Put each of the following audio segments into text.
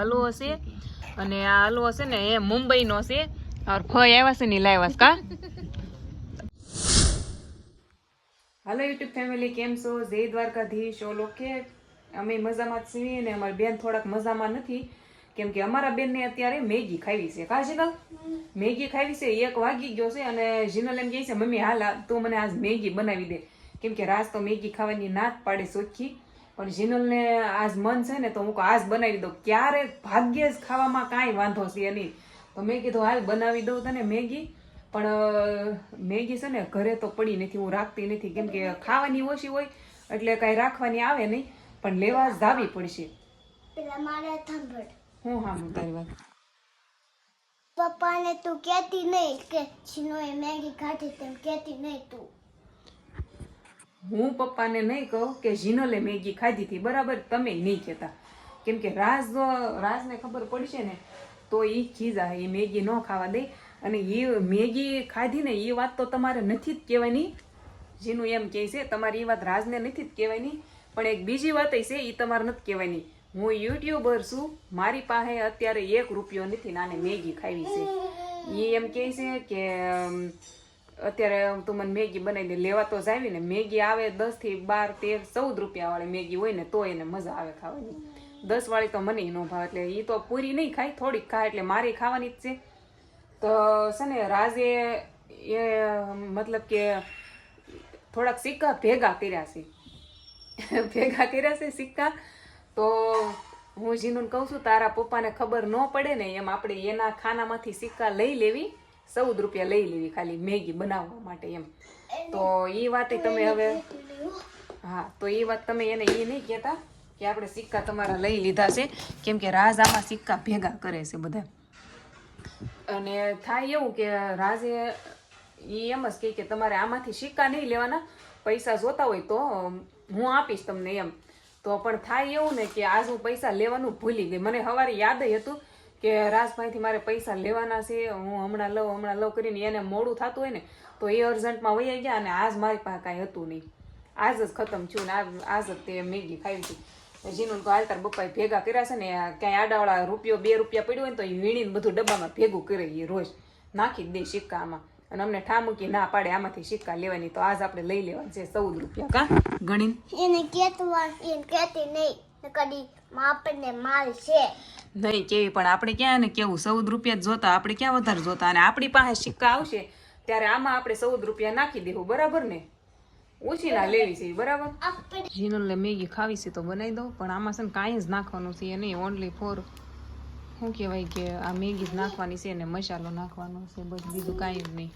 હલવો છે અને આ હલવો છે ને એ મુંબઈનો છે ઓર ફઈ આવ્યા છે ને લાવ્યા કા? હાલો યુટ્યુબ ફેમિલી કેમ છો? જય દ્વારકાધીશ. ઓલ ઓકે અમે મજામાં જ છીએ ને અમારી બેન થોડાક મજામાં નથી. કેમ કે અમારા બેનને અત્યારે મેગી ખાવી છે. કા જીનલ મેગી ખાવી છે એક વાગી ગયો છે અને જીનલ એમ કહે છે મમ્મી હાલ તું મને આજ મેગી બનાવી દે. કેમ કે રાસ તો મેગી ખાવાની ના જ પાડે સોખી. પણ જીનલને આજ મન છે ને તો હું આજ બનાવી દઉં. ક્યારે ભાગ્યે જ ખાવામાં કાંઈ વાંધો છે નહીં. તો મેં કીધું હાલ બનાવી દઉં તને મેગી. પણ મેગી છે ને ઘરે તો પડી નથી હું રાખતી નથી. કેમ કે ખાવાની ઓછી હોય એટલે કાંઈ રાખવાની આવે નહીં પણ લેવા જાવી પડશે. હું હા હું તારી વાત. પપ્પાને તું કહેતી નહીં કે છીનોએ મેગી ખાધી તેમ કહેતી નહીં તું. હું પપ્પાને નહીં કહું કે જીનલે મેગી ખાધી હતી. બરાબર? તમે નહીં કહેતા. કેમ કે જો, રાજને ખબર પડશે ને, તો એ ખીજા એ મેગી ન ખાવા દે. અને એ મેગી ખાધી ને એ વાત તો તમારે નથી જ કહેવાની. જીનું એમ કહે છે, તમારી એ વાત રાજને નથી જ કહેવાની. પણ એક બીજી વાત છે એ તમારે નથી કહેવાની. હું યુટ્યુબર છું, મારી પાસે અત્યારે એક રૂપિયો નથી નાને મેગી ખાવી છે. એ એમ કહે છે કે અત્યારે તું મને મેગી બનાવી દે લેવા તો જ ને મેગી આવે દસથી બાર, તેર, ચૌદ રૂપિયા વાળી મેગી હોય ને તો એને મજા આવે ખાવાની. દસ વાળી તો મને ન ભાવે, એટલે એ તો પૂરી નહીં ખાય, થોડીક ખાય એટલે મારી ખાવાની જ છે. તો છે ને રાજે એ, મતલબ કે થોડાક સિક્કા ભેગા કર્યા છે. ભેગા કર્યા છે સિક્કા. તો હું જીનુને કહું છું, તારા પપ્પાને ખબર ન પડે ને એમ આપણે એના ખાનામાંથી સિક્કા લઈ લેવી. ચૌદ રૂપિયા લઈ લેવી ખાલી મેગી બનાવવા માટે એમ. તો એ વાત તમે હવે હા તો એ વાત તમે એને એ નહીં કહેતા કે આપણે સિક્કા તમારા લઈ લીધા છે. કેમ કે રાજ આમાં સિક્કા ભેગા કરે છે બધા. અને થાય એવું કે રાજે એ એમ જ કે તમારે આમાંથી સિક્કા નહીં લેવાના પૈસા જોતા હોય તો હું આપીશ તમને એમ. તો પણ થાય એવું ને કે આજ હું પૈસા લેવાનું ભૂલી ગઈ. મને સવારે યાદ હતું કે રાજભાઈથી મારે પૈસા લેવાના છે, હું હમણાં લઉં હમણાં લઉં કરીને એને મોડું થતું હોય ને, તો એ અર્જન્ટમાં વહી ગયા અને આજ મારી પાસે કાંઈ હતું નહીં. આજ જ ખતમ થયું ને આજ જ તે મેગી ખાવી હતી જીનું તો હાલતાર બપ્પાએ ભેગા કર્યા છે ને ક્યાંય આડાવાળા રૂપિયો, બે રૂપિયા પડ્યો હોય ને, તો એ વીણીને બધું ડબ્બામાં ભેગું કરે એ રોજ. નાખી જ દે સિક્કા આમાં. અને અમને ઠા મૂકી ના પાડે, આમાંથી સિક્કા લેવાની, તો આજ આપણે લઈ લેવાની છે ચૌદ રૂપિયા. કા? ગણીને? એને કહેતું એને કહેતી નહીં. કદી આપણને માલ છે. નહીં કેવી પણ આપણે ક્યાં ને કેવું? ચૌદ રૂપિયા જોતા આપણે ક્યાં વધારે જોતા? અને આપણી પાસે સિક્કા આવશે ત્યારે આમાં આપણે ચૌદ રૂપિયા નાખી દેવું બરાબર ને? ઓછી ના લેવી છે બરાબર? જીનલને મેગી ખાવી છે તો બનાવી દઉં પણ આમાં છે ને કાંઈ જ નાખવાનું છે નહીં ઓનલી ફોર શું કહેવાય કે આ મેગી જ નાખવાની છે ને મસાલો નાખવાનો છે બસ બીજું કાંઈ જ નહીં.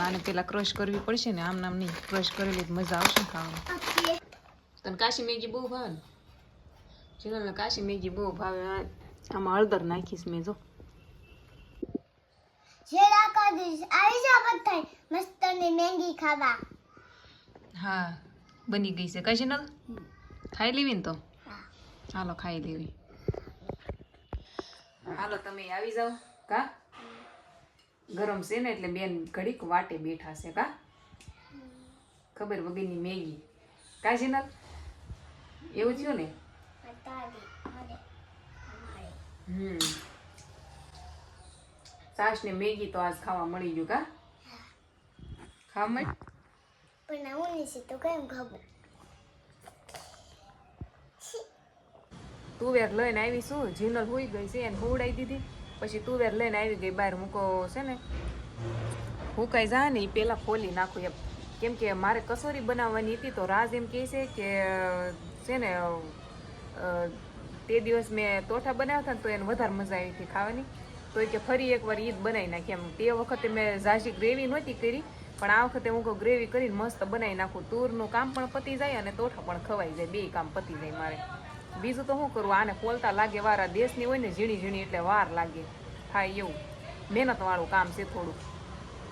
આને પેલા ક્રશ કરવી પડશે ને આમ નામ નહીં ક્રશ કરેલી મજા આવશે ખાવાની. તને કાશી મેગી બહુ ભાવે ને જીનલને કાશી મેગી બહુ ભાવે આમાં હળદર નાખીશ મેં જો જેડા કાઢીશ આવી જા બધા મસ્ત ને મેગી ખાવા હા બની ગઈ છે કઈ જીનલ ખાઈ લેવી ને તો હાલો ખાઈ લેવી હાલો તમે આવી જાઓ કા ગરમ છે ને એટલે બેન ઘડીક વાટે બેઠા છે કા ખબર વગરની મેગી કાજીનલ એવું થયું ને હમ. સાસ ને મેગી તો આજ ખાવા મળી ગયું કા? ખાવા મળી? પણ હું નીચે તો કેમ ખાવું તુવેર લઈને આવી શું? જીનલ હોઈ ગઈ છે એને હુવડાવી દીધી. પછી તુવેર લઈને આવી ગઈ બહાર મૂકો છે ને. હુકાઈ જા ને એ પહેલાં ફોલી નાખું એમ. કેમ કે મારે કસોરી બનાવવાની હતી તો રાજ એમ કહે છે કે છે ને તે દિવસ મેં તોઠા બનાવ્યા હતા ને તો એને વધારે મજા આવી હતી ખાવાની. તો કે ફરી એકવાર ઈદ બનાવી નાખી એમ. તે વખતે મેં ઝાઝી ગ્રેવી નહોતી કરી, પણ આ વખતે હું ગ્રેવી કરીને મસ્ત બનાવી નાખું. તૂરનું કામ પણ પતી જાય અને તોઠા પણ ખવાઈ જાય, બે કામ પતી જાય મારે. બીજું તો શું કરું, આને પોલતા લાગે વારા દેશની હોય ને ઝીણી ઝીણી એટલે વાર લાગે. થાય એવું. મહેનતવાળું કામ છે થોડું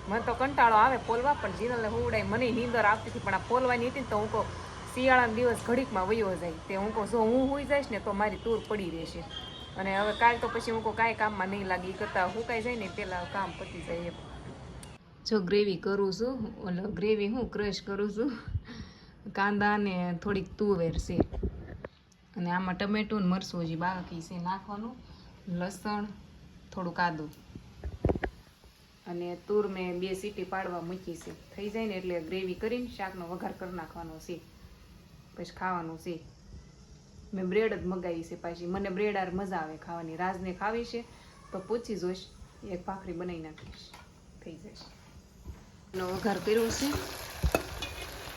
મને તો કંટાળો આવે પોલવા, પણ જીનલને ઉડાય. મને નીંદર આવતી હતી, પણ આ પોલવાની હતી ને તો હું કહું શિયાળાનો દિવસ ઘડીકમાં વયો જાય. તે હું કહું, જો હું હોઈ જઈશ ને તો મારી તૂર પડી રહેશે. અને હવે કાલ તો પછી હું કહું, કાંઈ કામમાં નહીં લાગે. એ કરતાં હુકાઈ જાય ને પહેલાં કામ પતી જાય એમ. જો ગ્રેવી કરું છું, ઓલો ગ્રેવી હું ક્રશ કરું છું કાંદા ને થોડીક તુવેર છે. અને આમાં ટમેટું ને મરસું હજી બાકી છે નાખવાનું. લસણ, થોડુંક આદું. અને તુર મેં બે સીટી પાડવા મૂકી છે. થઈ જાય ને એટલે ગ્રેવી કરીને શાકનો વઘાર કરી નાખવાનો છે. પછી ખાવાનું છે. મેં બ્રેડ જ મગાવી છે પાછી. મને બ્રેડ આર મજા આવે ખાવાની. રાજને ખાવી છે, તો પૂછી જોઈશ. એક ભાખરી બનાવી નાખીશ. થઈ જશે એનો વઘાર કર્યો છે.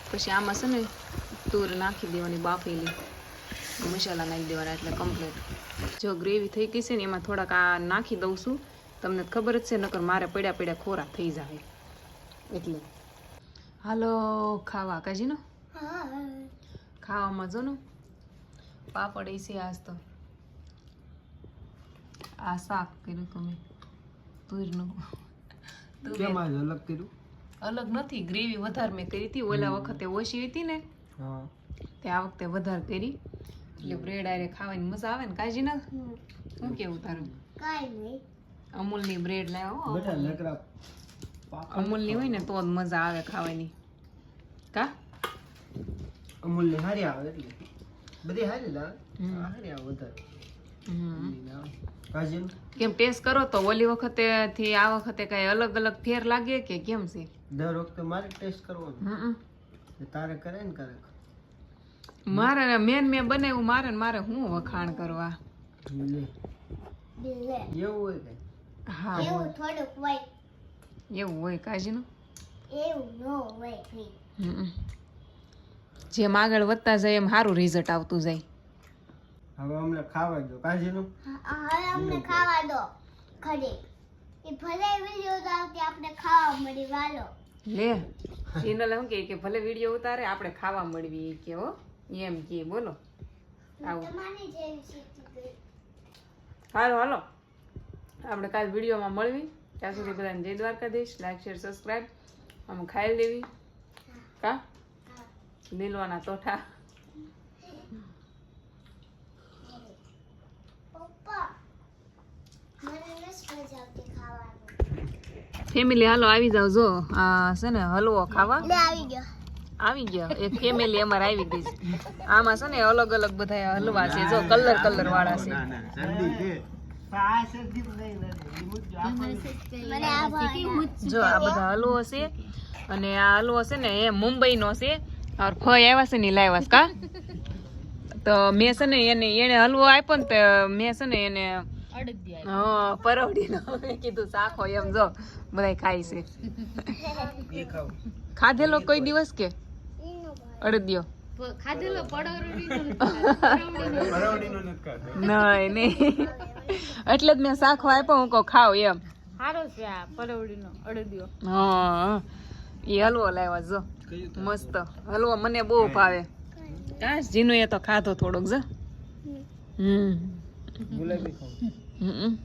પછી આમાં છે ને તુર નાખી દેવાની બાફેલી. મસાલા નાખી દેવાના એટલે કમ્પ્લીટ જો ગ્રેવી થઈ ગઈ છે ને, એમાં થોડાક આ નાખી દઉં છું. તમને ખબર જ છે, નકર મારે પડ્યા પડ્યા ખોરા થઈ જાય એટલે. હાલો, ખાવા કાજીનો? હા. ખાવામાં જો ને? પાપડ એ છે આજ તો. આ શાક કર્યું તમે. તુરનું. કેમ આજ અલગ કર્યું? અલગ નથી. ગ્રેવી વધારે મેં કરી હતી. ઓલા વખતે ઓછી હતી ને. હા. તે આ વખતે વધારે કરી. એટલે બ્રેડ આરે ખાવાની મજા આવે ને કાજી ના શું કેવું તારું? અમૂલની અમૂલની બ્રેડ લાવ્યો અમૂલની અમૂલની હોય ને તો જ મજા આવે ખાવાની. કા? અમૂલની હારી આવે એટલે. બધી હારી લાવે હારી આવે વધારે. કેમ ટેસ્ટ કરો તો ઓલી વખતે થી આ વખતે કઈ અલગ અલગ ફેર લાગે કે કેમ છે? દર વખતે મારે ટેસ્ટ કરવો હમ તારે કરે ને કરે મારે મેન મેં બનાવ્યું મારે ને મારે હું વખાણ કરવા? એવું હોય કે? હા. એવું થોડુંક હોય. એવું હોય કાજીનું એવું ન હોય. હમ. જેમ આગળ વધતા જાય એમ સારું રિઝલ્ટ આવતું જાય. હવે અમને ખાવા દો. કાજીનું હા, હવે અમને ખાવા દો. ખરી. એ ભલે વિડિયો ઉતારતી આપણે ખાવા મળી વાલો. લે ચેનલ શું કે કે ભલે વીડિયો ઉતારે આપણે ખાવા મળવી કે હો. એમ કે બોલો. આવું. તમારી જેવી શીખી ગઈ હાલો હાલો. આપણે કાલ વિડીયોમાં મળવી. ત્યાં સુધી બધાને જય દ્વારકાધીશ. લાઈક શેર સબસ્ક્રાઈબ આમ ખાઈ લેવી. કા? લીલવાના તોઠા. ફેમિલી હાલો આવી જાવ જો આ છે ને હલવો ખાવા. આવી ગયો. આવી ગયો એક ફેમિલી અમારે આવી ગઈ છે. આમાં છે ને અલગ અલગ બધા હલવા છે જો કલર કલર વાળા છે. જો આ બધા હલવો છે અને આ હલવો છે ને એ મુંબઈનો છે. ઓર ફઈ આવ્યા છે ને લાવ્યા કા તો મેં છે ને એને એને હલવો આપ્યો ને તો મેં છે ને એને હા પરવડીનો મેં કીધું ચાખો એમ જો બધા ખાય છે ખાધેલો કોઈ દિવસ કે અડદિયો પરવડીનો નહીં નહીં એટલે જ મેં શાખો આપ્યો હું કહું ખાવ એમ. સારો છે આ પરવડીનો અડદિયો. હા એ હલવો લાવ્યા જો. મસ્ત. હલવો મને બહુ ભાવે. કાશ જીનું એ તો ખાધો થોડોક જો. હમ. ગુલાબી ખાવ. હમ.